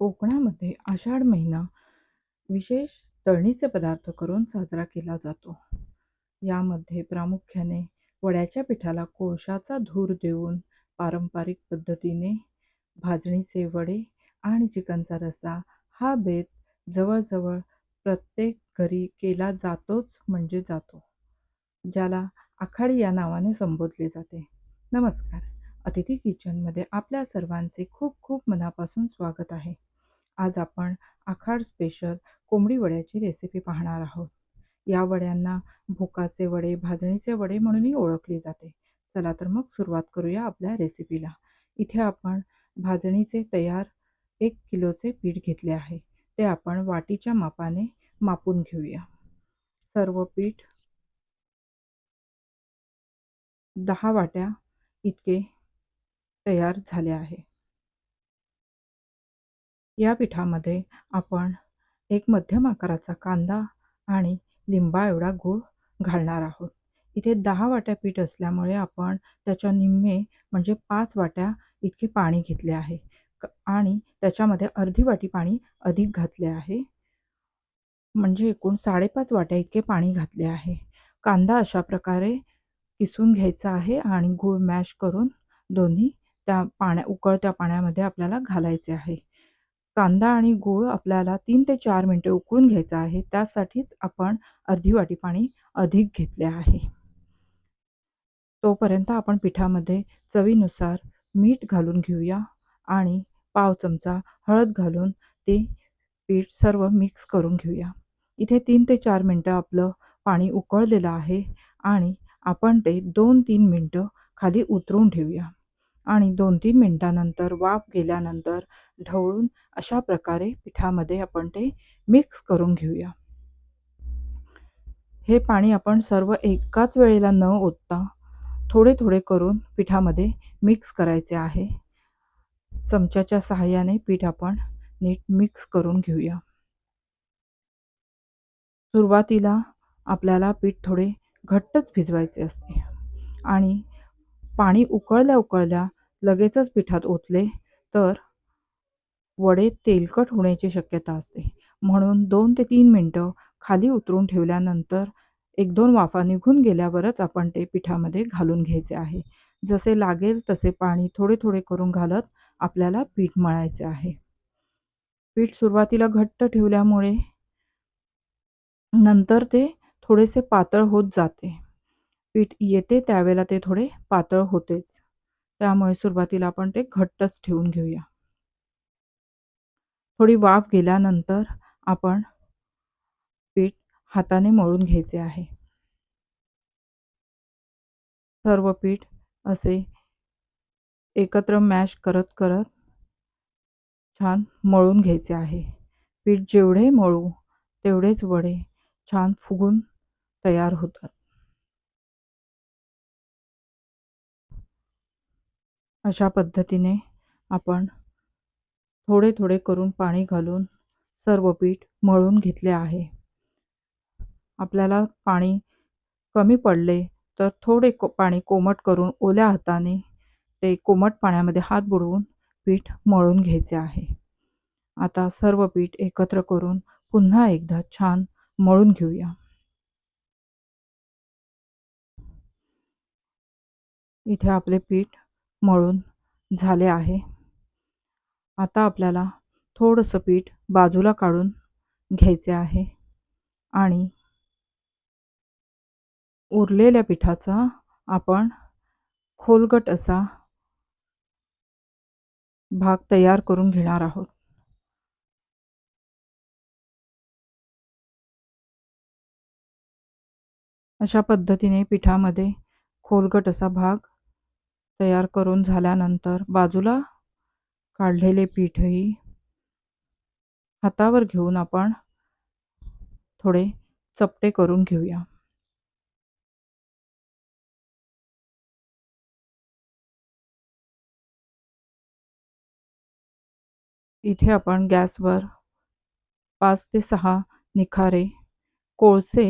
कोकणामध्ये आषाढ महिना विशेष तळणीचे पदार्थ करून साजरा केला जातो. यामध्ये प्रामुख्याने वड्याच्या पिठाला कोळशाचा धूर देऊन पारंपरिक पद्धतीने भाजणीचे वडे आणि चिकनचा रस्सा हा बेत जवळजवळ प्रत्येक घरी केला जातोच म्हणजे जातो ज्याला आखाडी या नावाने संबोधले जाते. नमस्कार. अतिथी किचनमध्ये आपल्या सर्वांचे खूप खूप मनापासून स्वागत आहे. आज आपण आखाड स्पेशल कोंबडी वड्याची रेसिपी पाहणार आहोत. या वड्यांना भोकाचे वडे भाजणीचे वडे म्हणूनही ओळखले जाते. चला तर मग सुरुवात करूया आपल्या रेसिपीला इथे आपण भाजणीचे तयार एक किलोचे पीठ घेतले आहे. ते आपण वाटीच्या मापाने मापून घेऊया. सर्व पीठ दहा वाट्या इतके तयार झाले आहे. या पिठामध्ये आपण एक मध्यम आकाराचा कांदा आणि लिंबा एवढा गूळ घालणार आहोत. इथे दहा वाट्या पीठ असल्यामुळे आपण त्याच्या निम्मे म्हणजे पाच वाट्या इतके पाणी घेतले आहे. आणि त्याच्यामध्ये अर्धी वाटी पाणी अधिक घातले आहे. म्हणजे एकूण साडेपाच वाट्या इतके पाणी घातले आहे. कांदा अशा प्रकारे किसून घ्यायचा आहे आणि गूळ मॅश करून दोन्ही त्या पाण्या उकळत्या पाण्यामध्ये आपल्याला घालायचे आहे. कांदा आणि गूळ आपल्याला तीन ते चार मिनटे उकळून घ्यायचा आहे. त्यासाठीच आपण अर्धी वाटी पाणी अधिक घेतले आहे. तोपर्यंत आपण पिठामध्ये चवीनुसार मीठ घालून घेऊया आणि पाव चमचा हळद घालून ते पीठ सर्व मिक्स करून घेऊया. इथे तीन ते चार मिनटं आपलं पाणी उकळलेलं आहे आणि आपण ते दोन तीन मिनटं खाली उतरून ठेवूया. आणि दोन तीन मिनटानंतर वाफ गेल्यानंतर ढवळून अशा प्रकारे पिठामध्ये आपण ते मिक्स करून घेऊया. हे पाणी आपण सर्व एकाच वेळेला न ओतता थोडे थोडे करून पिठामध्ये मिक्स करायचे आहे. चमच्याच्या सहाय्याने पीठ आपण नीट मिक्स करून घेऊया. सुरुवातीला आपल्याला पीठ थोडे घट्टच भिजवायचे असते आणि पाणी उकळल्या उकळल्या लगेचच पिठात ओतले तर वडे तेलकट होण्याची शक्यता असते. म्हणून दोन ते तीन मिनटं खाली उतरून ठेवल्यानंतर एक दोन वाफा निघून गेल्यावरच आपण ते पिठामध्ये घालून घ्यायचे आहे. जसे लागेल तसे पाणी थोडे थोडे करून घालत आपल्याला पीठ मळायचे आहे. पीठ सुरुवातीला घट्ट ठेवल्यामुळे नंतर ते थोडेसे पातळ होत जाते. पीठ येते त्यावेळेला ते थोडे पातळ होतेच. त्यामुळे सुरुवातीला आपण ते घट्टच ठेवून घेऊया. थोडी वाफ गेल्यानंतर आपण पीठ हाताने मळून घ्यायचे आहे. सर्व पीठ असे एकत्र मॅश करत करत छान मळून घ्यायचे आहे. पीठ जेवढे मळू तेवढेच वडे छान फुगून तयार होतात. अशा पद्धतीने आपण थोडे थोडे करून पाणी घालून सर्व पीठ मळून घेतले आहे. आपल्याला पाणी कमी पडले तर थोडे को पाणी कोमट करून ओल्या हाताने ते कोमट पाण्यामध्ये हात बुडवून पीठ मळून घ्यायचे आहे. आता सर्व पीठ एकत्र करून पुन्हा एकदा छान मळून घेऊया. इथे आपले पीठ मळून झाले आहे. आता आपल्याला थोडंसं पीठ बाजूला काढून घ्यायचे आहे आणि उरलेल्या पिठाचा आपण खोलगट असा भाग तयार करून घेणार आहोत. अशा पद्धतीने पिठामध्ये खोलगट असा भाग तयार करून झाल्यानंतर बाजूला काढलेले पीठही हातावर घेऊन आपण थोडे चपटे करून घेऊया. इथे आपण गॅसवर पाच ते सहा निखारे कोळसे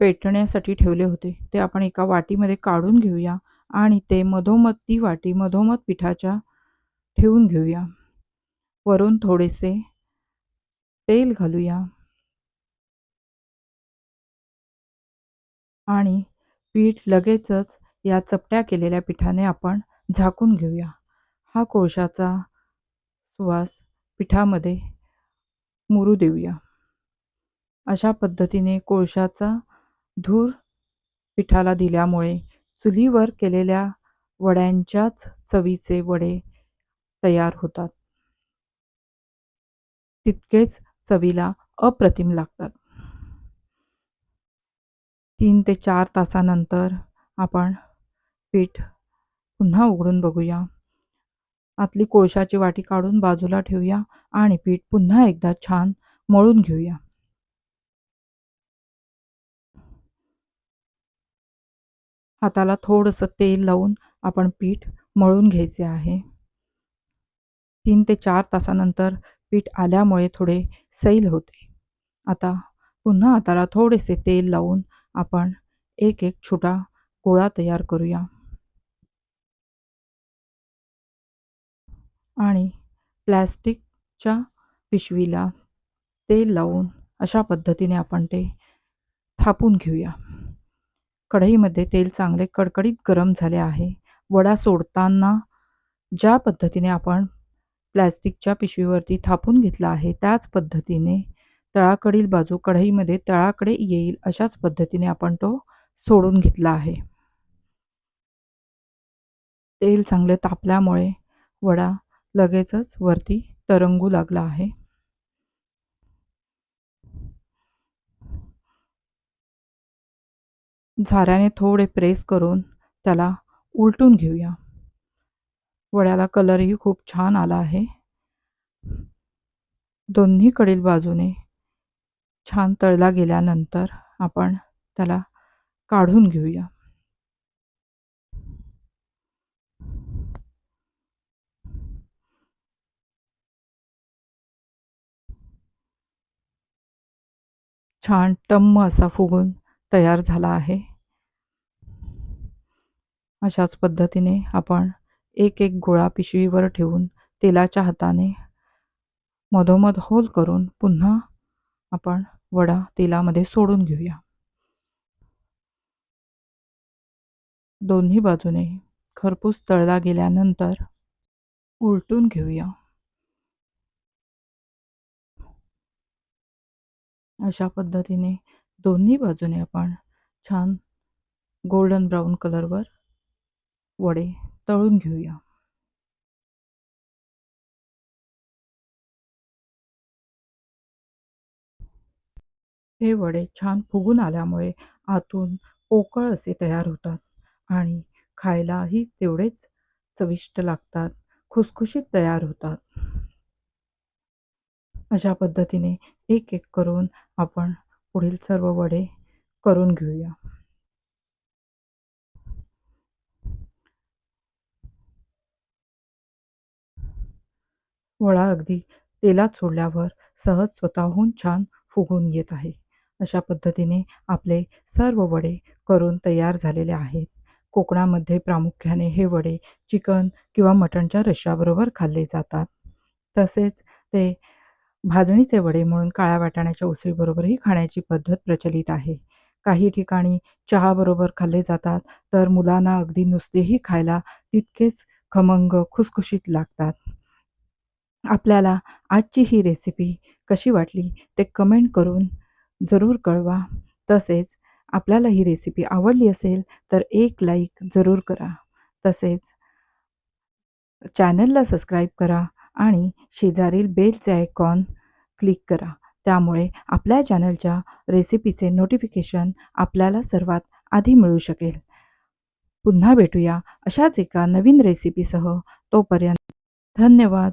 पेटण्यासाठी ठेवले होते. ते आपण एका वाटीमध्ये काढून घेऊया. आणि ते मधोमध ती वाटी मधोमध पिठाच्या ठेवून घेऊया. वरून थोडेसे तेल घालूया. आणि पीठ लगेचच या चपट्या केलेल्या पिठाने आपण झाकून घेऊया. हा कोळशाचा सुवास पिठामध्ये मुरू देऊया. अशा पद्धतीने कोळशाचा धूर पिठाला दिल्यामुळे चुलीवर केलेल्या वड्यांच्याच चवीचे वडे तयार होतात. तितकेच चवीला अप्रतिम लागतात. तीन ते चार तासानंतर आपण पीठ पुन्हा उघडून बघूया. आतली कोळशाची वाटी काढून बाजूला ठेवूया आणि पीठ पुन्हा एकदा छान मळून घेऊया. हाताला थोडंसं तेल लावून आपण पीठ मळून घ्यायचे आहे. तीन ते चार तासानंतर पीठ आल्यामुळे थोडे सैल होते. आता पुन्हा हाताला थोडेसे तेल लावून आपण एक एक छोटा गोळा तयार करूया. आणि प्लॅस्टिकच्या पिशवीला तेल लावून अशा पद्धतीने आपण ते थापून घेऊया. कढईमध्ये तेल चांगले कडकडीत गरम झाले आहे. वडा सोडताना ज्या पद्धतीने आपण प्लॅस्टिकच्या पिशवीवरती थापून घेतला आहे त्याच पद्धतीने तळाकडील बाजू कढईमध्ये तळाकडे येईल अशाच पद्धतीने आपण तो सोडून घेतला आहे. तेल चांगले तापल्यामुळे वडा लगेचच वरती तरंगू लागला आहे. झाऱ्याने थोडे प्रेस करून त्याला उलटून घेऊया. वड्याला कलरही खूप छान आला आहे. दोन्हीकडील बाजूने छान तळला गेल्यानंतर आपण त्याला काढून घेऊया. छान टम्म असा फुगून तयार झाला आहे. अशाच पद्धतीने आपण एक एक गोळा पिशवीवर ठेवून तेलाच्या हाताने मधोमध होल करून पुन्हा आपण वडा तेलामध्ये सोडून घेऊया. दोन्ही बाजूने खरपूस तळला गेल्यानंतर उलटून घेऊया. अशा पद्धतीने दोन्ही बाजूने आपण छान गोल्डन ब्राऊन कलरवर वडे तळून घेऊया. हे वडे छान फुगून आल्यामुळे आतून पोकळ असे तयार होतात आणि खायलाही तेवढेच चविष्ट लागतात खुसखुशीत तयार होतात. अशा पद्धतीने एक एक करून आपण पुढील सर्व वडे करून घेऊया. वडा अगदी तेलात सोडल्यावर सहज स्वतःहून छान फुगून येत आहे. अशा पद्धतीने आपले सर्व वडे करून तयार झालेले आहेत. कोकणामध्ये प्रामुख्याने हे वडे चिकन किंवा मटणच्या रश्श्याबरोबर खाल्ले जातात. तसेच ते भाजणीचे वडे म्हणून काळ्या वाटाण्याच्या उसळीबरोबरही खाण्याची पद्धत प्रचलित आहे. काही ठिकाणी चहाबरोबर खाल्ले जातात तर मुलांना अगदी नुसतेही खायला तितकेच खमंग खुसखुशीत लागतात. आपल्याला आजची ही रेसिपी कशी वाटली ते कमेंट करून जरूर कळवा. तसेच आपल्याला ही रेसिपी आवडली असेल तर एक लाईक जरूर करा. तसेच चॅनलला सबस्क्राईब करा आणि शेजारील बेलचे आयकॉन क्लिक करा. त्यामुळे आपल्या चॅनलच्या रेसिपीचे नोटिफिकेशन आपल्याला सर्वात आधी मिळू शकेल. पुन्हा भेटूया अशाच एका नवीन रेसिपीसह तोपर्यंत धन्यवाद.